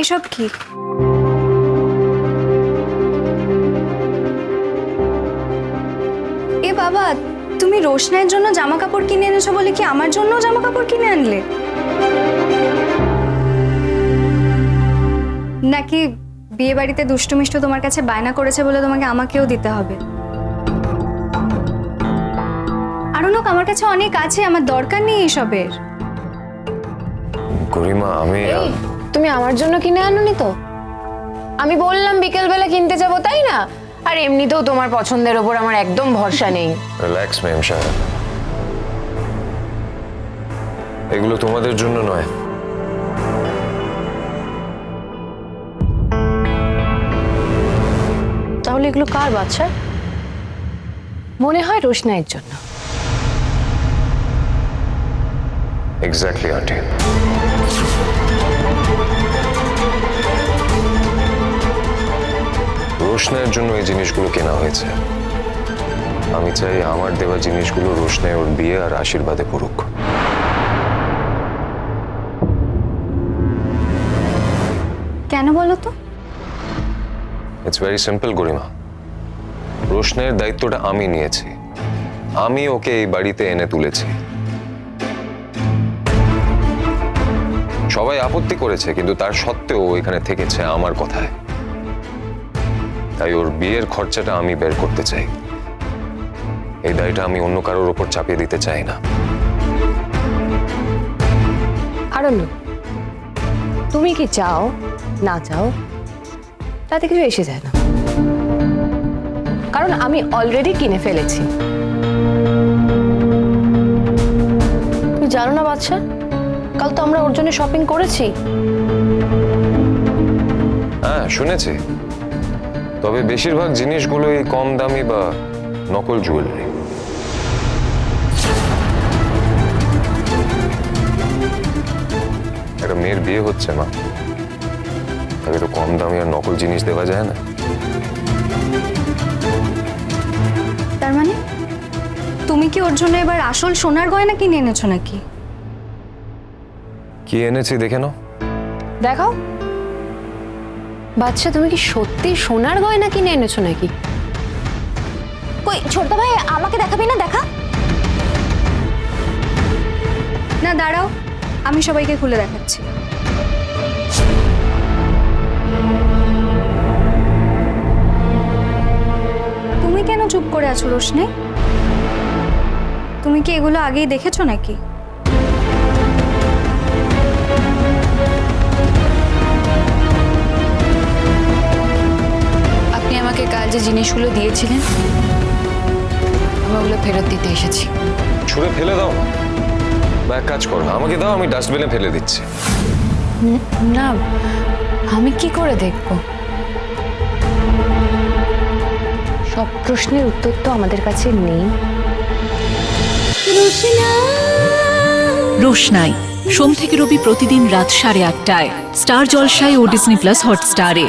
এসব কি? এ বাবা তুমি রোশনাইয়ের জন্য জামা কাপড় কিনে এনেছো বলে কি আমার জন্য জামা কাপড় কিনে আনলে? নাকি বিয়ে বাড়িতে দুষ্টু মিষ্টু তোমার কাছে বায়না করেছে বলে তোমাকে আমাকেও দিতে হবে? আরও লোক আমার কাছে অনেক আছে আমার দরকার নেই এসবের। গরিমা আমি তুমি আমার জন্য কিনে আনোনি তো? আমি বললাম বিকেলবেলা কিনতে যাব তাই না? আর এমনিতেও তোমার পছন্দের ওপর আমার একদম ভরসা নেই। রিল্যাক্স ম্যাম সাহেব। এগুলো তোমাদের জন্য নয়। তাহলে এগুলো কার বাচ্চা? মনে হয় রোশনাইয়ের জন্য। এক্স্যাক্টলি আন্টি রোশনাইয়ের জন্য এই জিনিসগুলো কেনা হয়েছে। আমি চাই আমার দেওয়া জিনিসগুলো রোশনাই ওর বিয়ে আর আশীর্বাদে পড়ুক। কেন বলো তো? It's very simple Garima. রোশনের দায়িত্বটা আমি নিয়েছি। আমি ওকে এই বাড়িতে এনে তুলেছি। সবাই আপত্তি করেছে কিন্তু তার সত্ত্বেও এখানে থেকেছে আমার কথায়। তাই ওর বিয়ের খরচাটা আমি বের করতে চাই। এই দায়টা আমি অন্য কারোর ওপর চাপিয়ে দিতে চাই না। আরণ্য তুমি কি চাও না চাও? তাতে কিছু এসে যায় না। কারণ আমি অলরেডি কিনে ফেলেছি। তুমি জানো না বাচ্চা কাল তো আমরা ওর জন্য শপিং করেছি। হ্যাঁ শুনেছি। তবে বেশিরভাগ জিনিসগুলোই কম দামি বা নকল জুয়েলারি একটা মেয়ের বিয়ে হচ্ছে মা। তাকে তো কম দামি আর নকল জিনিস দেওয়া যায় না। তার মানে? তুমি কি ওর জন্য এবার আসল সোনার গয়না কিনে এনেছো নাকি? কি এনেছি দেখে নাও। দেখাও। বাচ্চা তুমি কি সত্যি সোনার গয়না কিনে এনেছো নাকি? কই ছোট ভাই আমাকে দেখাবি না? দেখা। না দাঁড়াও। আমি সবাইকে খুলে দেখাচ্ছি। তুমি কেন চুপ করে আছো রোশনি? তুমি কি এগুলো আগেই দেখেছ নাকি? যে জিনিসগুলো দিয়েছিলেন আমি ওগুলো ফেরত দিতে এসেছি। ছুঁড়ে ফেলে দাও। বা এক কাজ করো আমাকে দাও আমি ডাস্টবিনে ফেলে দিচ্ছি। না আমি কি করে দেখব? সব প্রশ্নের উত্তর তো আমাদের কাছে নেই। রোশনাই সোম থেকে রবি প্রতিদিন রাত সাড়ে আটটায় স্টার জলসায় ও ডিসনি প্লাস হটস্টারে।